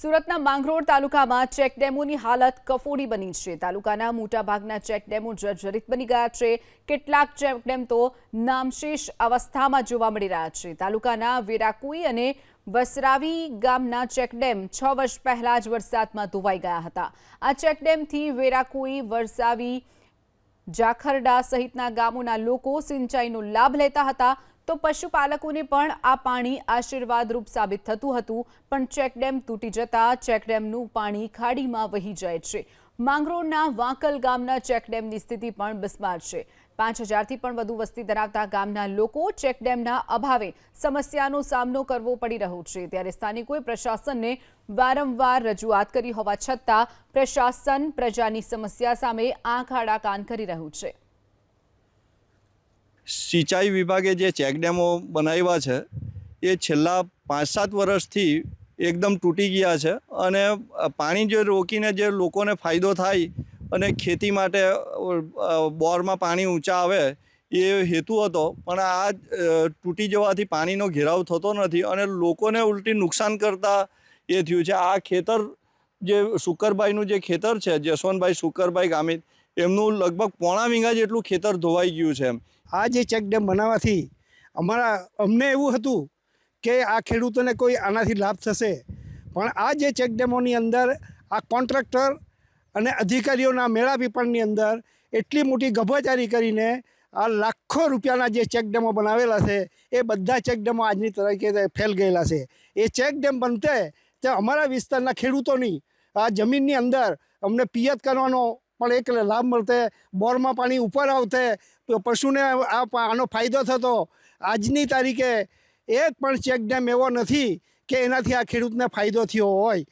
સુરતના માંગરોળ તાલુકામાં ચેકડેમોની હાલત કફોડી બની છે. તાલુકાના મોટાભાગના ચેકડેમો જર્જરિત બની ગયા છે. કેટલાક ચેકડેમ તો નામશેષ અવસ્થામાં જોવા મળી રહ્યા છે. તાલુકાના વેરાકુઈ અને વસરાવી ગામના ચેકડેમ છ વર્ષ પહેલા જ વરસાદમાં ધોવાઈ ગયા હતા. આ ચેકડેમથી વેરાકુઈ, વરસાવી, જાખરડા સહિતના ગામોના લોકો સિંચાઈનો લાભ લેતા હતા. તો પશુપાલકોને પણ આ પાણી આશીર્વાદરૂપ સાબિત થતું હતું, પણ ચેકડેમ તૂટી જતા ચેકડેમનું પાણી ખાડીમાં વહી જાય છે. માંગરોળના વાંકલ ગામના ચેકડેમની સ્થિતિ પણ બિસ્માર છે. પાંચ હજારથી પણ વધુ વસ્તી ધરાવતા ગામના લોકો ચેકડેમના અભાવે સમસ્યાનો સામનો કરવો પડી રહ્યો છે. ત્યારે સ્થાનિકોએ પ્રશાસનને વારંવાર રજૂઆત કરી હોવા છતાં પ્રશાસન પ્રજાની સમસ્યા સામે આંખ આડા કાન કરી રહ્યું છે. સિંચાઈ વિભાગે જે ચેકડેમો બનાવ્યા છે, એ છેલ્લા પાંચ સાત વર્ષથી એકદમ તૂટી ગયા છે અને પાણી જે રોકીને જે લોકોને ફાયદો થાય અને ખેતી માટે બોરમાં પાણી ઊંચા આવે, એ હેતુ હતો. પણ આ તૂટી જવાથી પાણીનો ઘેરાવ થતો નથી અને લોકોને ઉલટી નુકસાન કરતા એ થયું છે. આ ખેતર જે શુકરભાઈનું જે ખેતર છે જસવંતભાઈ શુકરભાઈ ગામિત, એમનું લગભગ પોણા વીંગા જેટલું ખેતર ધોવાઈ ગયું છે એમ. આ જે ચેકડેમ બનાવવાથી અમારા, અમને એવું હતું કે આ ખેડૂતોને કોઈ આનાથી લાભ થશે. પણ આ જે ચેકડેમોની અંદર, આ કોન્ટ્રાક્ટર અને અધિકારીઓના મેળાપીપણની અંદર એટલી મોટી ગભચારી કરીને આ લાખો રૂપિયાના જે ચેકડેમો બનાવેલા છે, એ બધા ચેકડેમો આજની તરીકે ફેલ ગયેલા છે. એ ચેકડેમ બનતે તે અમારા વિસ્તારના ખેડૂતોની આ જમીનની અંદર અમને પિયત કરવાનો પણ એક લાભ મળતે, બોરમાં પાણી ઉપર આવતે, પશુને આ આનો ફાયદો થતો. આજની તારીખે એક પણ ચેક ડેમ એવો નથી કે એનાથી આ ખેડૂતને ફાયદો થયો હોય.